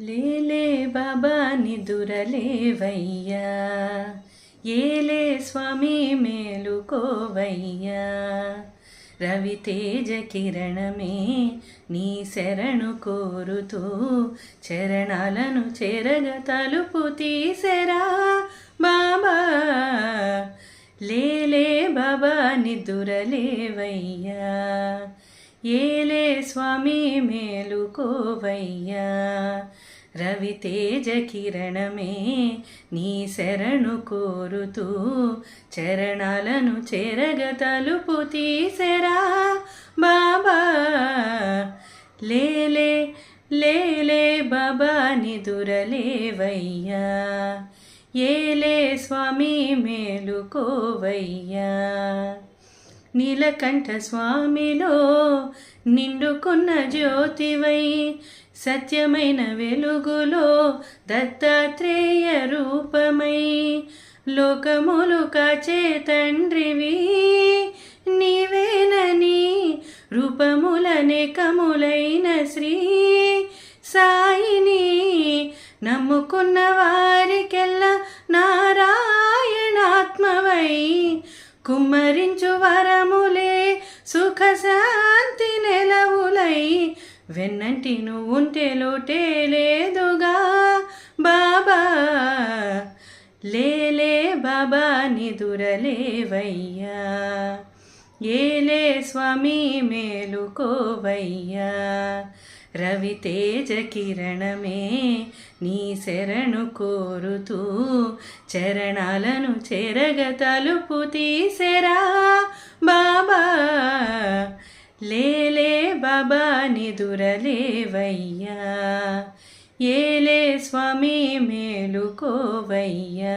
లేలే బాబా నిదురలేవయ్యా ఏలే స్వామి మేలుకోవయ్యా. రవితేజ కిరణమే నీ శరణు కోరుతూ చరణాలను చెరగ తలుపు తీసెరా బాబా. లేలే బాబా నిదురలేవయ్యా ఏలే స్వామి మేలుకోవయ్యా. రవితేజ కిరణమే నీ శరణు కోరుతూ చరణాలను చెరగ తలుపు తీసెరా. బాబా లేలే లేలే బాబా నిదురలేవయ్యా ఏలే స్వామి మేలుకోవయ్యా. నీలకంఠ స్వామిలో నిండుకున్న జ్యోతివై సత్యమైన వెలుగులో దత్తాత్రేయ రూపమై లోకములు కాచే తండ్రివి నీవేనని రూపములనే కములైన శ్రీ సాయిని నమ్ముకున్నవారి కుమ్మరించు వరములే సుఖ శాంతి నెలవులై. వెన్నంటి నువ్వుంటే లోటే లేదుగా బాబా. లేలే బాబా నిదురలేవయ్యా ఏలే స్వామి మేలుకోవయ్యా. రవితేజ కిరణమే నీ శరణు కోరుతూ చరణాలను చెరగ తలుపు తీసెరా బాబా. లేలే బాబా నిదురలేవయ్యా ఏలే స్వామి మేలుకోవయ్యా.